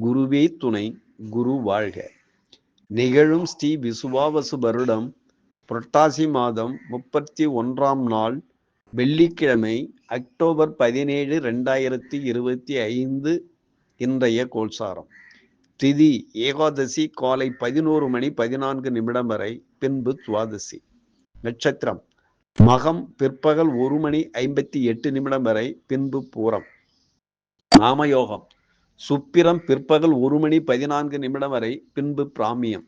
குருவே துணை குரு வாழ்க. நிகழும் ஸ்ரீ விசுவாவசு வருடம் புரட்டாசி மாதம் முப்பத்தி ஒன்றாம் நாள் வெள்ளிக்கிழமை அக்டோபர் பதினேழு ரெண்டாயிரத்தி இருபத்தி ஐந்து இன்றைய கோல்சாரம் திதி ஏகாதசி காலை பதினோரு மணி பதினான்கு நிமிடம் வரை பின்பு துவாதசி. நட்சத்திரம். மகம் பிற்பகல் ஒரு மணி ஐம்பத்தி எட்டு நிமிடம் வரை பின்பு பூரம். நாமயோகம். சுப்பிரம் பிற்பகல் ஒரு மணி பதினான்கு நிமிடம் வரை பின்பு பிராமியம்.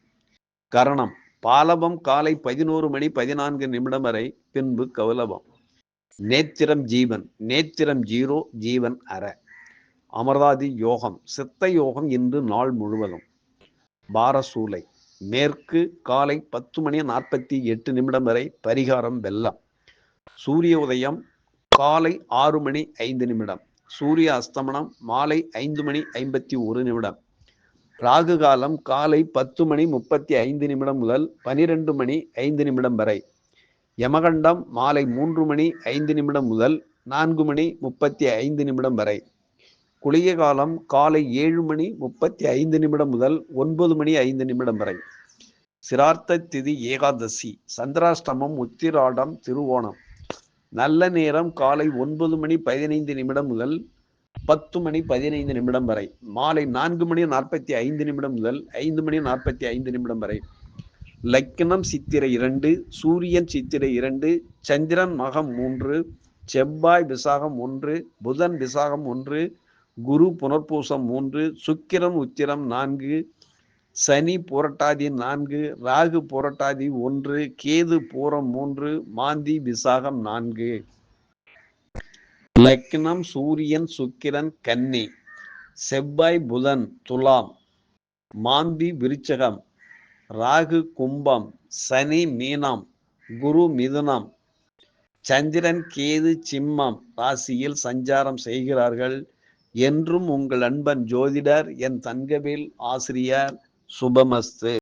கரணம் பாலபம் காலை பதினோரு மணி பதினான்கு நிமிடம் வரை பின்பு கௌலபம். நேத்திரம் ஜீவன் நேத்திரம் ஜீரோ ஜீவன் அற. அமர்தாதி யோகம் சித்த யோகம் இன்று நாள் முழுவதும். பாரசூலை மேற்கு காலை பத்து மணி நாற்பத்தி எட்டு நிமிடம் வரை பரிகாரம் வெள்ளம். சூரிய உதயம் காலை ஆறு மணி ஐந்து நிமிடம். சூரிய அஸ்தமனம் மாலை ஐந்து மணி ஐம்பத்தி ஒரு நிமிடம். ராகு காலம் காலை பத்து மணி முப்பத்தி ஐந்து நிமிடம் முதல் பனிரெண்டு மணி ஐந்து நிமிடம் வரை. யமகண்டம் மாலை மூன்று மணி ஐந்து நிமிடம் முதல் நான்கு மணி முப்பத்தி ஐந்து நிமிடம் வரை. குளிய காலம் காலை ஏழு மணி முப்பத்தி ஐந்து நிமிடம் முதல் ஒன்பது மணி ஐந்து நிமிடம் வரை. சிரார்த்த திதி ஏகாதசி சந்திராஷ்டமம் உத்திராடம் திருவோணம். நல்ல நேரம் காலை ஒன்பது மணி பதினைந்து நிமிடம் முதல் பத்து மணி பதினைந்து நிமிடம் வரை. மாலை நான்கு மணி நாற்பத்தி ஐந்து நிமிடம் முதல் ஐந்து மணி நாற்பத்தி ஐந்து நிமிடம் வரை. லக்கினம் சித்திரை இரண்டு சூரியன் சித்திரை இரண்டு சந்திரன் மகம் மூன்று செவ்வாய் விசாகம் ஒன்று புதன் விசாகம் ஒன்று குரு புனர்பூசம் மூன்று சுக்கிரம் உத்திரம் நான்கு சனி புரட்டாதி நான்கு ராகு புரட்டாதி ஒன்று கேது பூரம் மூன்று மாந்தி விசாகம் நான்கு. லக்னம் சூரியன் சுக்கிரன் கன்னி. செவ்வாய் புதன் துலாம். மாந்தி விருச்சகம். ராகு கும்பம். சனி மீனம். குரு மிதுனம். சந்திரன் கேது சிம்மம். ராசியில் சஞ்சாரம் செய்கிறார்கள். என்றும் உங்கள் அன்பன் ஜோதிடர் என் தங்கவேல் ஆசிரியர். Subamastre